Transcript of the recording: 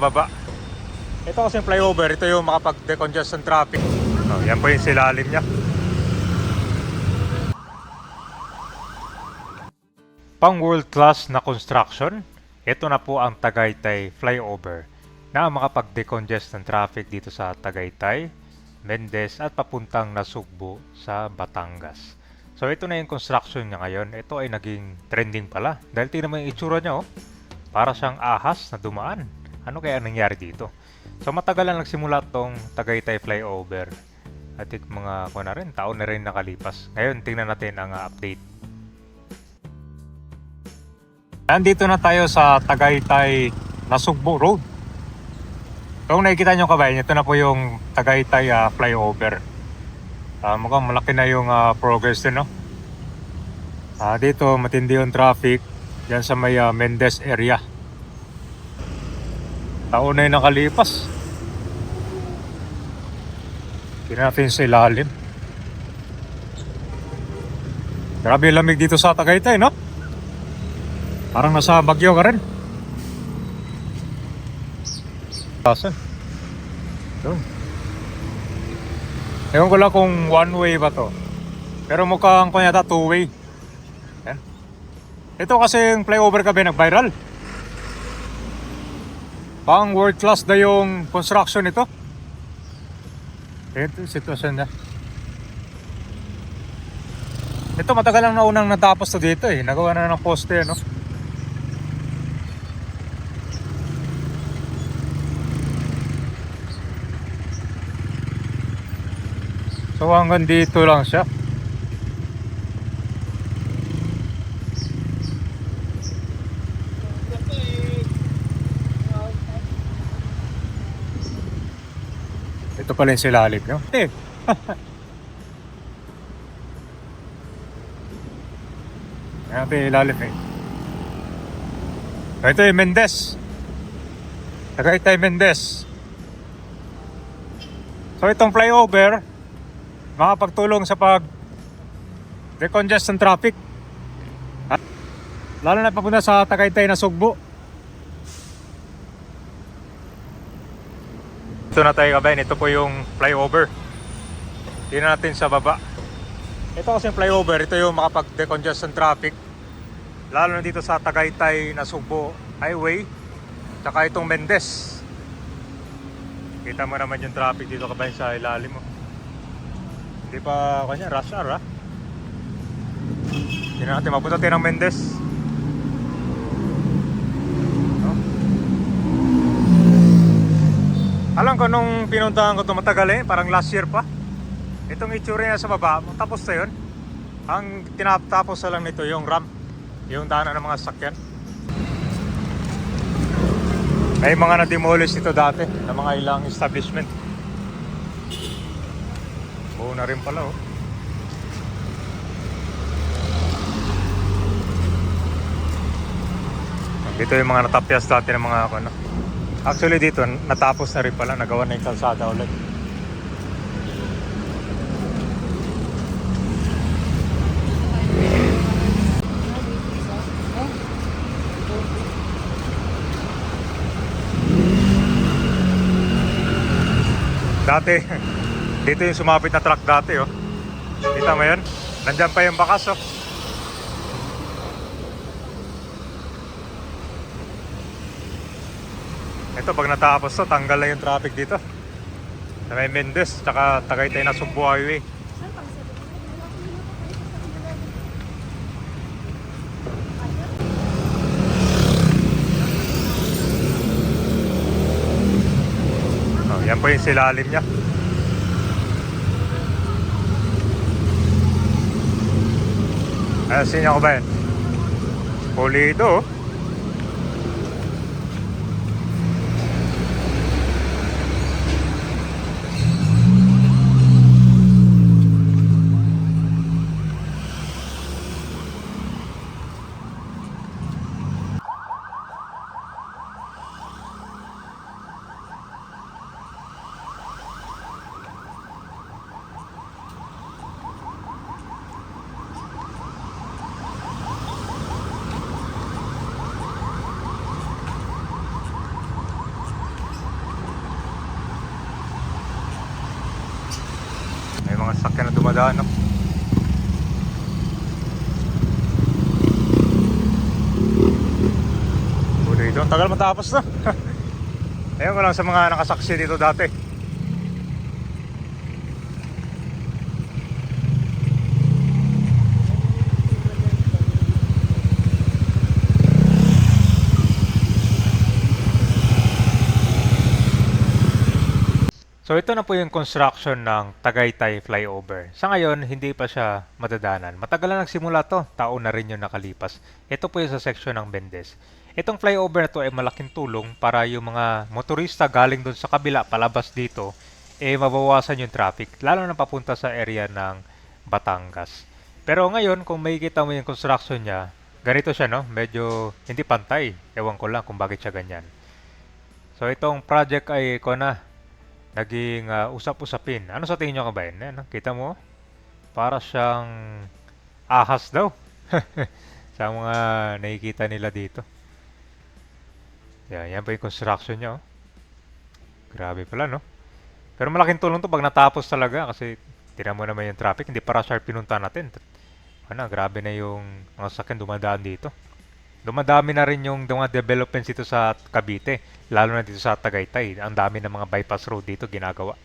baba. Ito kasi flyover, ito yung makapag-decongest ng traffic. Oh, yan po yung silalim niya. Pang world class na construction, ito na po ang Tagaytay flyover na makapag-decongest ng traffic dito sa Tagaytay, Mendez at papuntang Nasugbu sa Batangas. So ito na yung construction niya ngayon. Ito ay naging trending pala. Dahil tingnan mo yung itsura niya oh. Para siyang ahas na dumaan. Ano kaya nangyari dito? So matagal na nagsimula tong Tagaytay flyover. At yung mga ko na rin, taon na rin nakalipas. Ngayon tingnan natin ang uh, update. Nandito na tayo sa Tagaytay Nasugbu Road. Kung nakikita nyo kabayan, ito na po yung Tagaytay ah, flyover. Ah, mukhang malaki na yung ah, progress din, no? Ah, dito, matindi yung traffic dyan sa may ah, Mendez area. Taon na yung nakalipas. Tingnan natin sa ilalim. Grabe yung lamig dito sa Tagaytay, no? Parang nasa Bagyo ka rin. Asan? Doon. Ewan ko lang kung one way ba to. Pero mukhang kung yata two way. Ito kasi yung flyover kabe nag-viral. Pang world class na yung construction ito. Ito sitwasyon niya. Ito matagal lang na unang natapos to dito eh. Nagawa na ng poste no. So hanggang dito lang siya. Ito pala yung silalim nyo. Eh. Ayan ito yung ilalim eh. Ito yung Mendez. Tagaytay Mendez. So itong flyover, makapagtulong sa pag decongest ng traffic. Lalo na papunta sa Tagaytay na Sugbo. Ito na tayo kabayan, ito po yung flyover. Tingnan natin sa baba. Ito kasi yung flyover, ito yung makapag-decongest ng traffic. Lalo na dito sa Tagaytay na Sugbo Highway. Tsaka itong Mendez. Kita mo naman yung traffic dito kabayan sa ilalim mo. Hindi pa kanya, rush hour ha. Tingnan natin, mapunta tayo ng Mendez. Alam ko nung pinuntahan ko ito matagal eh, parang last year pa. Itong itsura niya sa baba, tapos na yun. Ang tinatapos na lang nito yung ramp, yung daanan ng mga sakyan. May mga na-demolish ito dati ng mga ilang establishment. Oo na rin pala oh. Dito yung mga natapyas dati ng mga ano. Actually dito natapos na rin pala, nagawa na yung kalsada ulit. Dati, dito yung sumapit na truck dati oh. Kita mo yun? Nandyan pa yung bakas oh. Ito pag natapos to, tanggal na yung traffic dito. Sa may Mendez, tsaka Tagaytay na Sumbu Highway. Oh, yan po yung silalim niya. Ayan, sinya ko ba yan? Pulido oh. Sakyan na dumadaan, no? Dito, ang tagal matapos na. Ayun ko lang sa mga nakasaksi dito dati. So ito na po yung construction ng Tagaytay Flyover. Sa ngayon, hindi pa siya madadanan. Matagal na nagsimula to, taon na rin yung nakalipas. Ito po yung sa section ng Bendes. Itong flyover na to ay malaking tulong para yung mga motorista galing dun sa kabila, palabas dito, eh mabawasan yung traffic, lalo na papunta sa area ng Batangas. Pero ngayon, kung makikita mo yung construction niya, ganito siya, no? Medyo hindi pantay. Ewan ko lang kung bakit siya ganyan. So itong project ay ko na naging ah, usap-usapin. Ano sa tingin nyo kabayan? Ano, kita mo? Para siyang ahas daw. sa mga nakikita nila dito. Yan, yan pa yung construction niya. Oh. Grabe pala, no? Pero malaking tulong to pag natapos talaga kasi tira mo naman yung traffic. Hindi para sharp pinunta natin. Ano, grabe na yung mga sakyan dumadaan dito. Dumadami na rin yung mga developments dito sa Cavite, lalo na dito sa Tagaytay. Ang dami ng mga bypass road dito ginagawa.